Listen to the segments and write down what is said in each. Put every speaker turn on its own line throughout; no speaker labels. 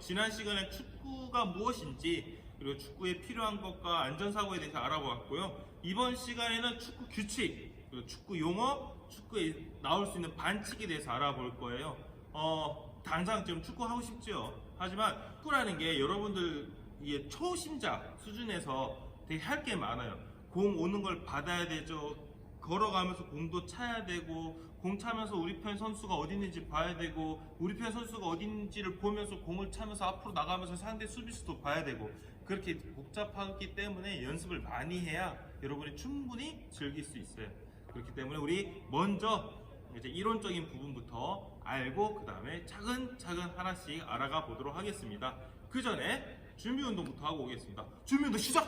지난 시간에 축구가 무엇인지 그리고 축구에 필요한 것과 안전사고에 대해서 알아보았고요. 이번 시간에는 축구 규칙, 그리고 축구 용어, 축구에 나올 수 있는 반칙에 대해서 알아볼 거예요. 어, 당장 좀 축구 하고 싶죠. 하지만 축구라는 게 여러분들 이게 초심자 수준에서 되게 할 게 많아요. 공 오는 걸 받아야 되죠. 걸어가면서 공도 차야 되고 공 차면서 우리 편 선수가 어디 있는지 봐야 되고 우리 편 선수가 어디 있는지를 보면서 공을 차면서 앞으로 나가면서 상대 수비수도 봐야 되고 그렇게 복잡하기 때문에 연습을 많이 해야 여러분이 충분히 즐길 수 있어요. 그렇기 때문에 우리 먼저 이제 이론적인 부분부터 알고 그 다음에 차근차근 하나씩 알아가 보도록 하겠습니다. 그 전에 준비 운동부터 하고 오겠습니다. 준비 운동 시작!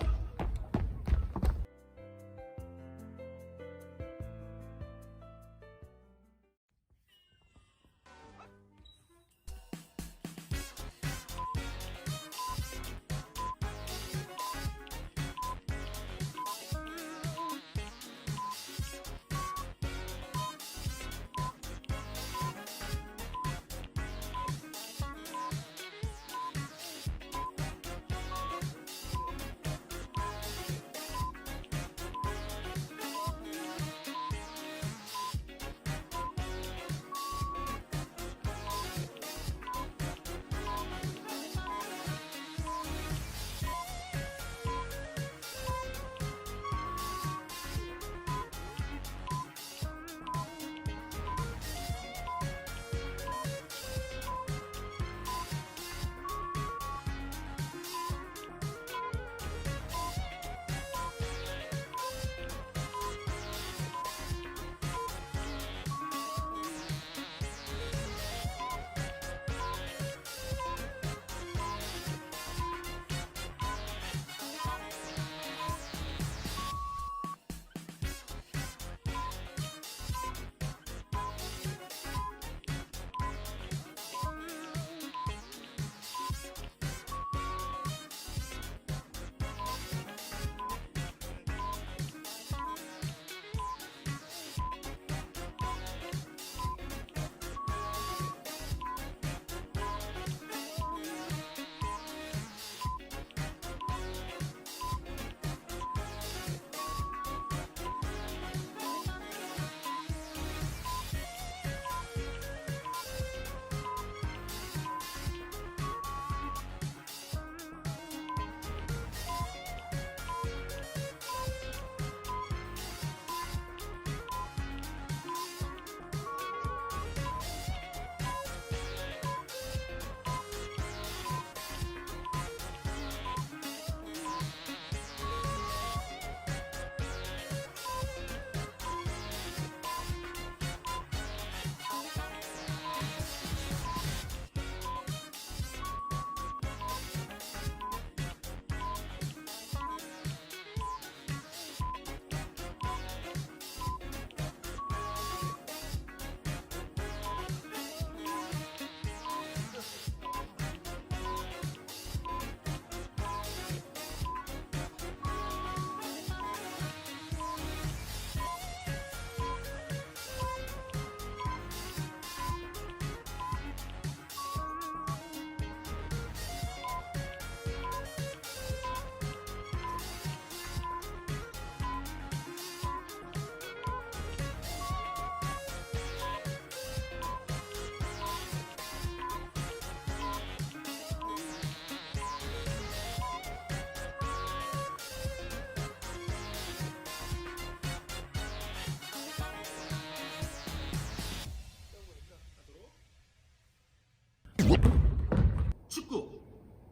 축구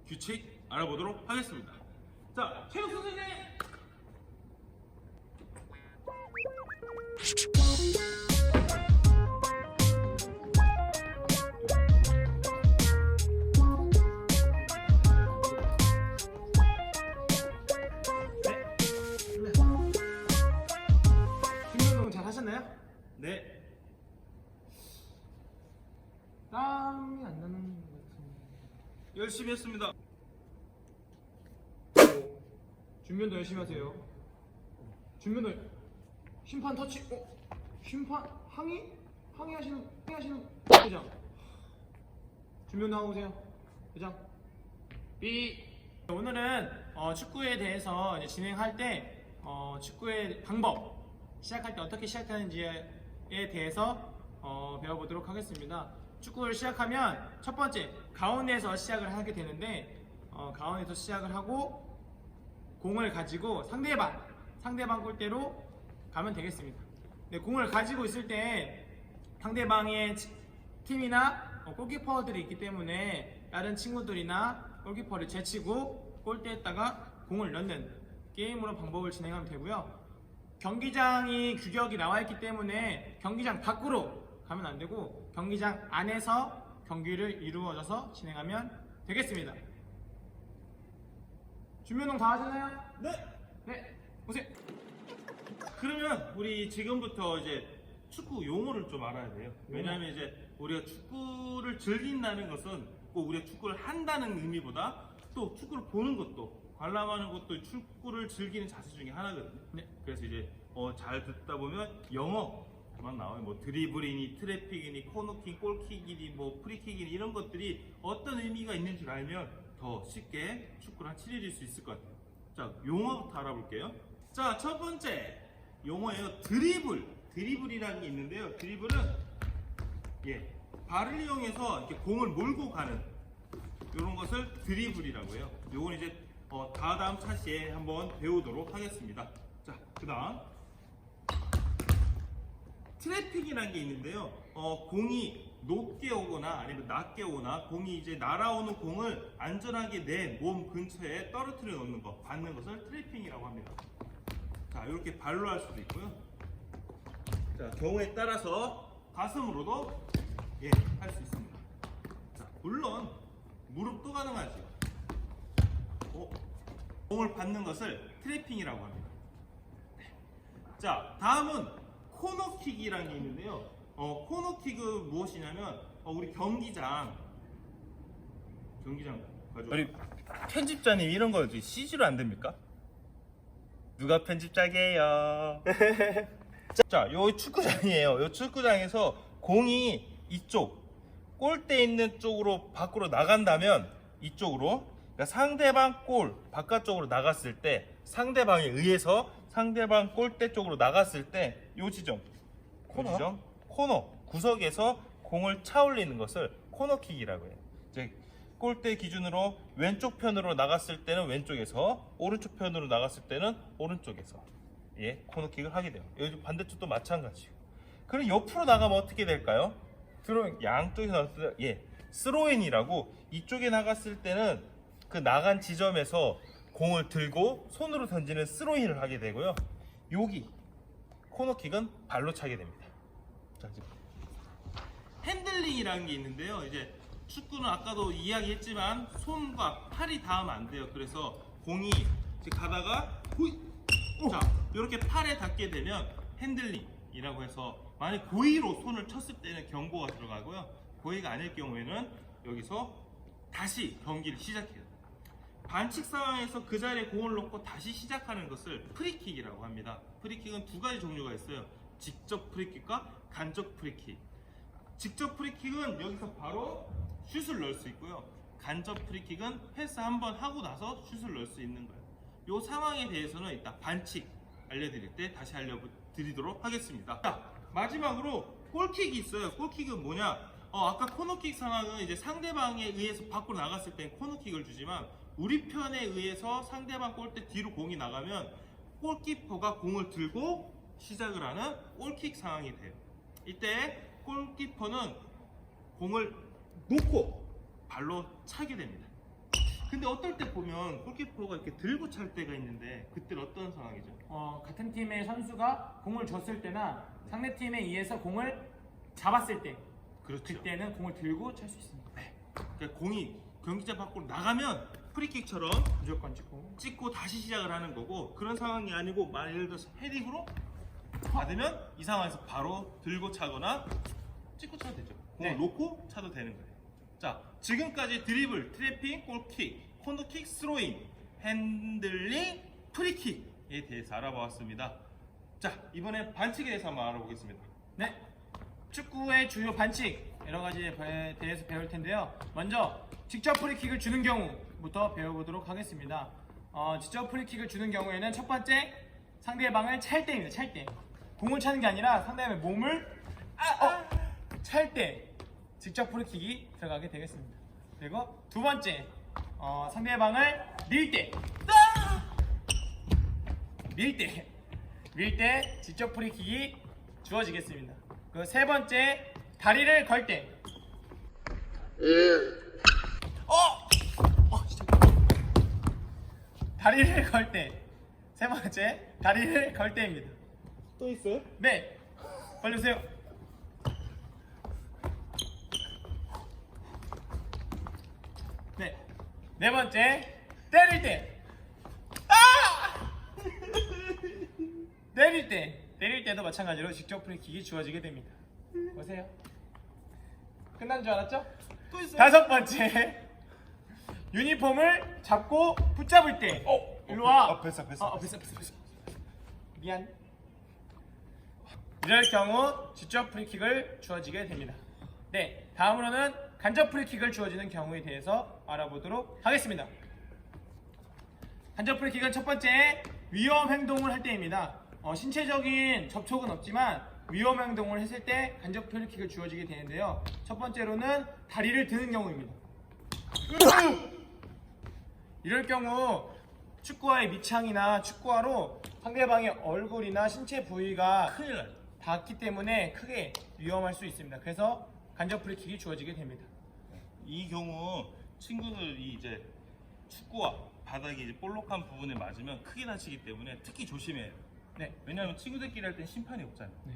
규칙 알아보도록 하겠습니다. 자, 체육 선생님.
김명동 잘 하셨나요?
네.
땀이 안 나는 것 같은데.
열심히 했습니다.
준비운동 열심히 하세요. 준비운동 심판 터치. 어? 심판 항의? 항의하시는 항의하시는 회장 준비 운동하고 오세요 회장 삐 오늘은 어, 축구에 대해서 이제 진행할 때 어, 축구의 방법 시작할 때 어떻게 시작하는지에 대해서 어, 배워보도록 하겠습니다 축구를 시작하면 첫 번째 가운데에서 시작을 하게 되는데 어, 가운데에서 시작을 하고 공을 가지고 상대방 상대방 골대로 가면 되겠습니다. 네, 공을 가지고 있을 때 상대방의 치- 팀이나 어, 골키퍼들이 있기 때문에 다른 친구들이나 골키퍼를 제치고 골대에다가 공을 넣는 게임으로 방법을 진행하면 되고요. 경기장이 규격이 나와 있기 때문에 경기장 밖으로 가면 안 되고 경기장 안에서 경기를 이루어져서 진행하면 되겠습니다. 준비 운동 다 하셨나요?
네.
네, 오세요.
그러면 우리 지금부터 이제 축구 용어를 좀 알아야 돼요. 왜냐하면 이제 우리가 축구를 즐긴다는 것은 꼭 우리가 축구를 한다는 의미보다 또 축구를 보는 것도 관람하는 것도 축구를 즐기는 자세 중에 하나거든요.
네.
그래서 이제 어, 잘 듣다 보면 영어 만 나와요. 뭐 드리블이니 트래픽이니 코너킥, 골킥이니 뭐 프리킥이니 이런 것들이 어떤 의미가 있는 줄 알면 더 쉽게 축구를 치러질 수 있을 것 같아요. 자, 용어부터 알아볼게요. 자, 첫 번째 용어예요. 드리블. 드리블이라는 게 있는데요. 드리블은 예, 발을 이용해서 이렇게 공을 몰고 가는 이런 것을 드리블이라고 해요. 요건 이제 어, 다다음 차시에 한번 배우도록 하겠습니다. 자, 그 다음 트래픽이라는 게 있는데요. 어, 공이 높게 오거나 아니면 낮게 오거나 공이 이제 날아오는 공을 안전하게 내 몸 근처에 떨어뜨려 놓는 것, 받는 것을 트래핑이라고 합니다. 자, 이렇게 발로 할 수도 있고요. 자, 경우에 따라서 가슴으로도 예, 할 수 있습니다. 자, 물론 무릎도 가능하죠. 어, 공을 받는 것을 트래핑이라고 합니다. 자, 다음은 코너킥이라는 게 있는데요. 어, 코너킥은 무엇이냐면 어, 우리 경기장 경기장 가져. 우리 편집자님 이런 거 CG로 안 됩니까? 누가 편집자게요? 자, 요 축구장이에요. 요 축구장에서 공이 이쪽 골대 있는 쪽으로 밖으로 나간다면 이쪽으로 그러니까 상대방 골 바깥쪽으로 나갔을 때 상대방에 의해서 상대방 골대 쪽으로 나갔을 때 요 지점
코너?
요 지점 코너 구석에서 공을 차 올리는 것을 코너킥이라고 해요. 이제 골대 기준으로 왼쪽 편으로 나갔을 때는 왼쪽에서 오른쪽 편으로 나갔을 때는 오른쪽에서 예 코너킥을 하게 돼요. 여기 반대쪽도 마찬가지고. 그럼 옆으로 나가면 어떻게 될까요?
드로잉.
양쪽에서 나갔을 때 예, 스로인이라고 이쪽에 나갔을 때는 그 나간 지점에서 공을 들고 손으로 던지는 스로인을 하게 되고요. 여기 코너킥은 발로 차게 됩니다. 자, 이제 핸들링이라는 게 있는데요. 이제 축구는 아까도 이야기했지만 손과 팔이 닿으면 안 돼요. 그래서 공이 가다가 자 이렇게 팔에 닿게 되면 핸들링이라고 해서 만약 고의로 손을 쳤을 때는 경고가 들어가고요. 고의가 아닐 경우에는 여기서 다시 경기를 시작해요. 반칙 상황에서 그 자리에 공을 놓고 다시 시작하는 것을 프리킥이라고 합니다. 프리킥은 두 가지 종류가 있어요. 직접 프리킥과 간접 프리킥. 직접 프리킥은 여기서 바로 슛을 넣을 수 있고요. 간접 프리킥은 패스 한 번 하고 나서 슛을 넣을 수 있는 거예요. 이 상황에 대해서는 이따 반칙 알려드릴 때 다시 알려드리도록 하겠습니다. 자, 마지막으로 골킥이 있어요. 골킥은 뭐냐? 어, 아까 코너킥 상황은 이제 상대방에 의해서 밖으로 나갔을 땐 코너킥을 주지만 우리 편에 의해서 상대방 골대 뒤로 공이 나가면 골키퍼가 공을 들고 시작을 하는 골킥 상황이 돼요. 이때 골키퍼는 공을 놓고 발로 차게 됩니다. 근데 어떨 때 보면 골키퍼가 이렇게 들고 찰 때가 있는데 그때는 어떤 상황이죠?
어, 같은 팀의 선수가 공을 줬을 때나 상대 팀에 의해서 공을 잡았을 때
그렇죠.
그때는 공을 들고 찰 수 있습니다.
그러니까 공이 경기장 밖으로 나가면 프리킥처럼
무조건 찍고.
찍고 다시 시작을 하는 거고 그런 상황이 아니고 만 예를 들어서 헤딩으로 받으면 이 상황에서 바로 들고 차거나 찍고 차도 되죠. 공을
네.
놓고 차도 되는 거예요. 자, 지금까지 드리블, 트래핑, 골킥, 코너킥, 스로잉, 핸들링, 프리킥에 대해서 알아보았습니다. 자, 이번엔 반칙에 대해서 한번 알아보겠습니다.
네. 축구의 주요 반칙 여러 가지에 배- 대해서 배울 텐데요. 먼저 직접 프리킥을 주는 경우 부터 배워보도록 하겠습니다. 어, 직접 프리킥을 주는 경우에는 첫 번째 상대방을 찰 때입니다. 찰 때. 공을 차는 게 아니라 상대방의 몸을 어, 찰때 직접 프리킥이 들어가게 되겠습니다. 그리고 두 번째 어, 상대방을 밀 때. 밀 때. 밀 때 직접 프리킥이 주어지겠습니다. 그 세 번째 다리를 걸 때. 어! 어, 진짜. 다리를 걸 때. 세 번째 다리를 걸 때입니다.
또 있어요?
네. 걸려주세요. 네. 네 번째 때릴 때. 아! 때릴 때. 때릴 때도 마찬가지로 직접 프리 킥이 주어지게 됩니다. 보세요. 끝난 줄 알았죠?
또 있어요?
다섯 번째 유니폼을 잡고 붙잡을 때.
어,
일로 와.
어, 뱃어, 뱃어,
어, 어, 뱃어, 뱃어, 뱃어. 미안. 이럴 경우 직접 프리킥을 주어지게 됩니다. 네, 다음으로는 간접 프리킥을 주어지는 경우에 대해서 알아보도록 하겠습니다. 간접 프리킥은 첫 번째 위험 행동을 할 때입니다. 어, 신체적인 접촉은 없지만 위험 행동을 했을 때 간접 프리킥을 주어지게 되는데요. 첫 번째로는 다리를 드는 경우입니다. 이럴 경우 축구화의 밑창이나 축구화로 상대방의 얼굴이나 신체 부위가
큰일 나요.
닿기 때문에 크게 위험할 수 있습니다. 그래서 간접 프리킥이 주어지게 됩니다.
이 경우 친구들이 이제 축구와 바닥이 이제 볼록한 부분에 맞으면 크게 다치기 때문에 특히 조심해요.
네.
왜냐하면 친구들끼리 할 땐 심판이 없잖아요.
네.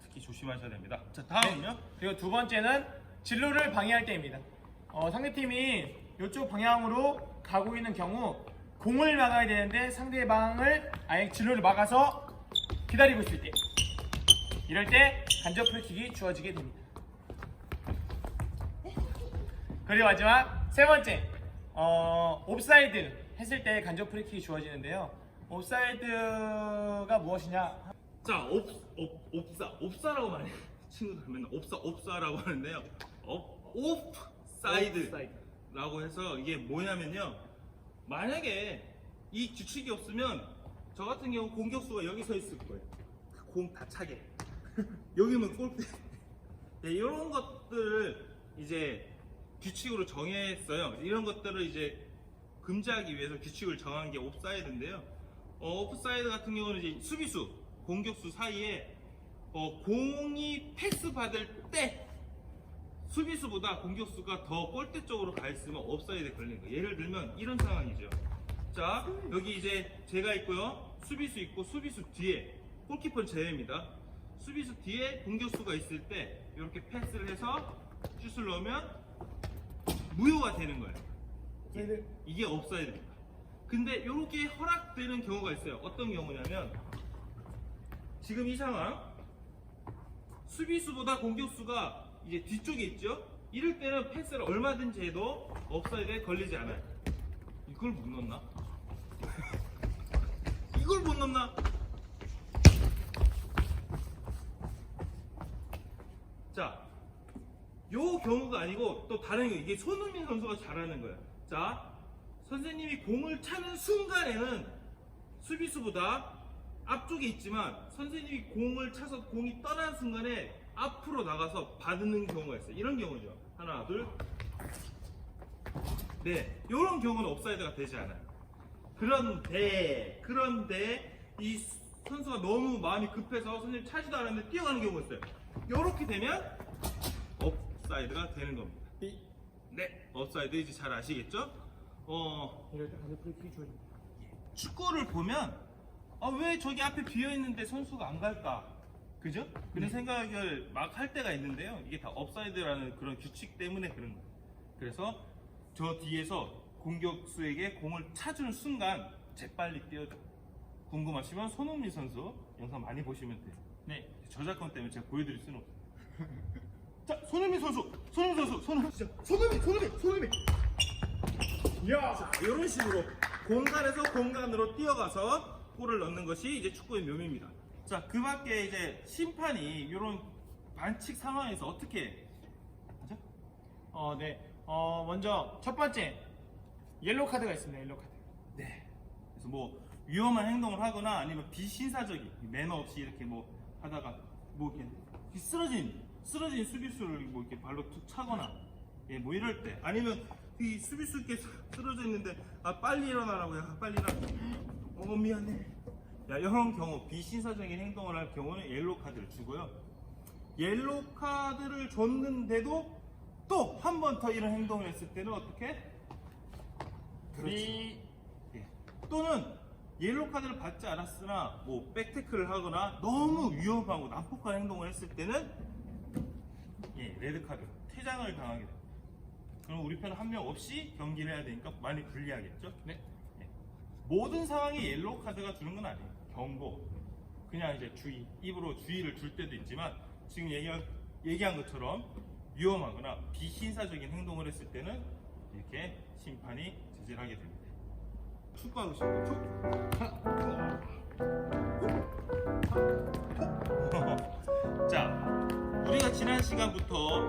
특히 조심하셔야 됩니다. 자 다음은요.
그리고 두 번째는 진로를 방해할 때입니다. 어, 상대팀이 이쪽 방향으로 가고 있는 경우 공을 막아야 되는데 상대방을 아예 진로를 막아서 기다리고 있을 때 이럴 때 간접 프리킥이 주어지게 됩니다. 그리고 마지막 세 번째 어, 옵사이드 했을 때 간접 프리킥이 주어지는데요. 옵사이드가 무엇이냐?
자, 옵, 옵, 옵사, 옵사라고 말해. 친구들 맨날 옵사, 옵사라고 하는데요. 옵, 옵사이드 라고 해서 이게 뭐냐면요. 만약에 이 규칙이 없으면 저 같은 경우 공격수가 여기 서 있을 거예요. 공 다 차게. 여기면 골대. 네, 이런 것들을 이제 규칙으로 정했어요. 이런 것들을 이제 금지하기 위해서 규칙을 정한 게 옵사이드인데요. 어, 오프사이드 같은 경우는 이제 수비수, 공격수 사이에 어, 공이 패스 받을 때 수비수보다 공격수가 더 골대 쪽으로 가 있으면 옵사이드에 걸리는 거예요. 예를 들면 이런 상황이죠. 자, 여기 이제 제가 있고요. 수비수 있고 수비수 뒤에 골키퍼는 제외입니다. 수비수 뒤에 공격수가 있을 때 이렇게 패스를 해서 슛을 넣으면 무효가 되는 거예요. 이게 옵사이드입니다. 근데 이렇게 허락되는 경우가 있어요. 어떤 경우냐면 지금 이 상황 수비수보다 공격수가 이제 뒤쪽에 있죠. 이럴 때는 패스를 얼마든지 해도 옵사이드에 걸리지 않아요. 이걸 못 넣나? 이걸 못 넣나? 자, 요 경우가 아니고 또 다른 경우 이게 손흥민 선수가 잘하는 거예요. 자, 선생님이 공을 차는 순간에는 수비수보다 앞쪽에 있지만 선생님이 공을 차서 공이 떠나는 순간에 앞으로 나가서 받는 경우가 있어요. 이런 경우죠. 하나, 둘. 네, 이런 경우는 옵사이드가 되지 않아요. 그런데 그런데 이 선수가 너무 마음이 급해서 선생님 차지도 않았는데 뛰어가는 경우가 있어요. 이렇게 되면 옵사이드가 되는 겁니다.
이-
네, 옵사이드 이제 잘 아시겠죠? 어,
이럴 때 프리킥이 주어집니다.
축구를 보면 아, 왜 저기 앞에 비어 있는데 선수가 안 갈까? 그죠? 그런 생각을 막 할 때가 있는데요. 이게 다 업사이드라는 그런 규칙 때문에 그런 거예요. 그래서 저 뒤에서 공격수에게 공을 차주는 순간 재빨리 뛰어줘. 궁금하시면 손흥민 선수 영상 많이 보시면 돼요.
네.
저작권 때문에 제가 보여드릴 수는 없어요. 자, 손흥민 선수, 손흥민 선수, 손흥민, 진짜 손흥민, 손흥민, 손흥민.
야!
자, 이런 식으로 공간에서 공간으로 뛰어가서 골을 넣는 것이 이제 축구의 묘미입니다. 자, 그 밖에 이제 심판이 이런 반칙 상황에서 어떻게 하죠?
어, 네. 어, 먼저 첫 번째 옐로우 카드가 있습니다. 옐로우 카드.
네. 그래서 뭐 위험한 행동을 하거나 아니면 비신사적인 매너 없이 이렇게 뭐 하다가 뭐 이렇게 쓰러진 쓰러진 수비수를 뭐 이렇게 발로 툭 차거나 예, 뭐 이럴 때 아니면 이 수비수 이렇게 싹 쓰러져 있는데 아 빨리 일어나라고 야 빨리 일어나 어 미안해 야 이런 경우 비신사적인 행동을 할 경우는 옐로 카드를 주고요 옐로 카드를 줬는데도 또 한 번 더 이런 행동을 했을 때는 어떻게
비
예. 또는 옐로 카드를 받지 않았으나 뭐 백태클을 하거나 너무 위험하고 난폭한 행동을 했을 때는 예, 레드 카드 퇴장을 당하게 됩니다. 그럼 우리 편 한 명 없이 경기를 해야 되니까 많이 불리하겠죠?
네.
예. 모든 상황에 옐로우 카드가 주는 건 아니에요. 경고. 그냥 이제 주의, 입으로 주의를 줄 때도 있지만 지금 얘기한, 얘기한 것처럼 위험하거나 비신사적인 행동을 했을 때는 이렇게 심판이 제재를 하게 됩니다. 축구하고 싶어. 축. 자, 우리가 지난 시간부터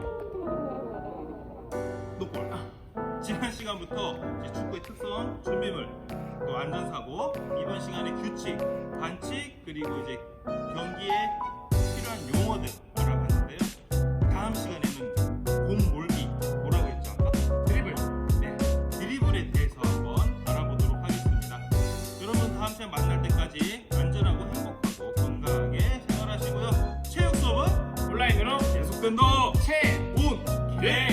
노볼. 지난 시간부터 축구의 특성, 준비물, 또 안전사고, 이번 시간에 규칙, 반칙, 그리고 이제 경기에 필요한 용어들 알아봤는데요. 다음 시간에는 공 몰기, 뭐라고 했죠? 아까?
드리블.
네, 드리블에 대해서 한번 알아보도록 하겠습니다. 여러분 다음 시간 만날 때까지 안전하고 행복하고 건강하게 생활하시고요. 체육 수업은
온라인으로
계속된다. 채온 기대.